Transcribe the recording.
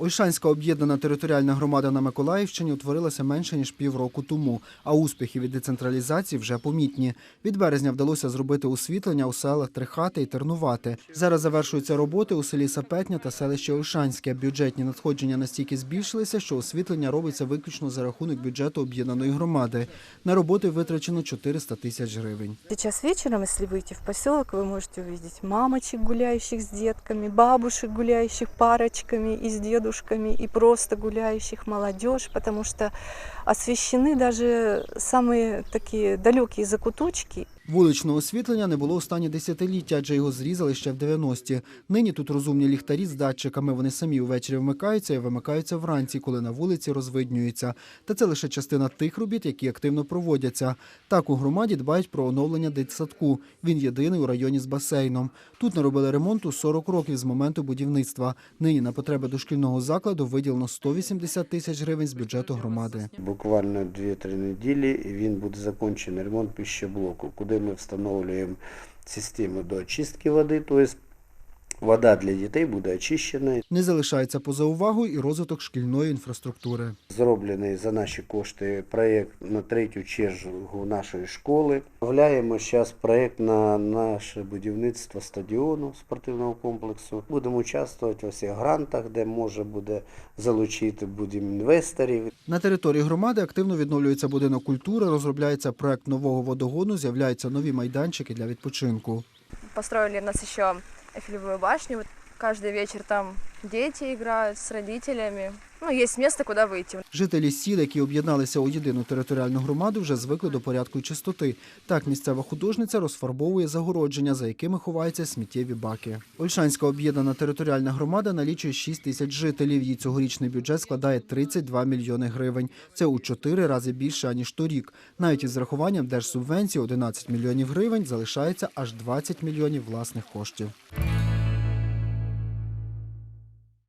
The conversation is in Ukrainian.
Ольшанська об'єднана територіальна громада на Миколаївщині утворилася менше ніж півроку тому, а успіхи від децентралізації вже помітні. Від березня вдалося зробити освітлення у селах Трихати і Тернувати. Зараз завершуються роботи у селі Сапетня та селищі Ольшанське. Бюджетні надходження настільки збільшилися, що освітлення робиться виключно за рахунок бюджету об'єднаної громади. На роботи витрачено 400 тисяч гривень. Сейчас вечером, если выйти в поселок, вы можете увидеть мамочек, гуляющих с детками, бабушек, гуляющих парочками и с дедушками, и просто гуляющих молодежь, потому что освещены даже самые такие далекие закуточки. Вуличного освітлення не було останні десятиліття, адже його зрізали ще в 90-ті. Нині тут розумні ліхтарі з датчиками. Вони самі увечері вмикаються і вимикаються вранці, коли на вулиці розвиднюються. Та це лише частина тих робіт, які активно проводяться. Так у громаді дбають про оновлення дитсадку. Він єдиний у районі з басейном. Тут наробили ремонту 40 років з моменту будівництва. Нині на потреби дошкільного закладу виділено 180 тисяч гривень з бюджету громади. Буквально 2-3 неділі він буде закінчений ремонт пищеблоку, куди ми встановлюємо систему до очистки води, тобто вода для дітей буде очищена. Не залишається поза увагою і розвиток шкільної інфраструктури. Зроблений за наші кошти проєкт на третю чергу нашої школи. Вгляємо зараз проєкт на наше будівництво стадіону спортивного комплексу. Будемо участвувати у всіх грантах, де може буде залучити будемо інвесторів. На території громади активно відновлюється будинок культури, розробляється проект нового водогону, з'являються нові майданчики для відпочинку. построили у нас еще Эйфелевую башню. Вот каждый вечер там дети играют с родителями. Ну, есть место, куда выйти. Жителі сіл, які об'єдналися у єдину територіальну громаду, вже звикли до порядку і чистоти. Так місцева художниця розфарбовує загородження, за якими ховаються сміттєві баки. Ольшанська об'єднана територіальна громада налічує 6 тисяч жителів. Її цьогорічний бюджет складає 32 мільйони гривень. Це у чотири рази більше аніж торік. Навіть із зарахуванням держсубвенції 11 мільйонів гривень залишається аж 20 мільйонів власних коштів.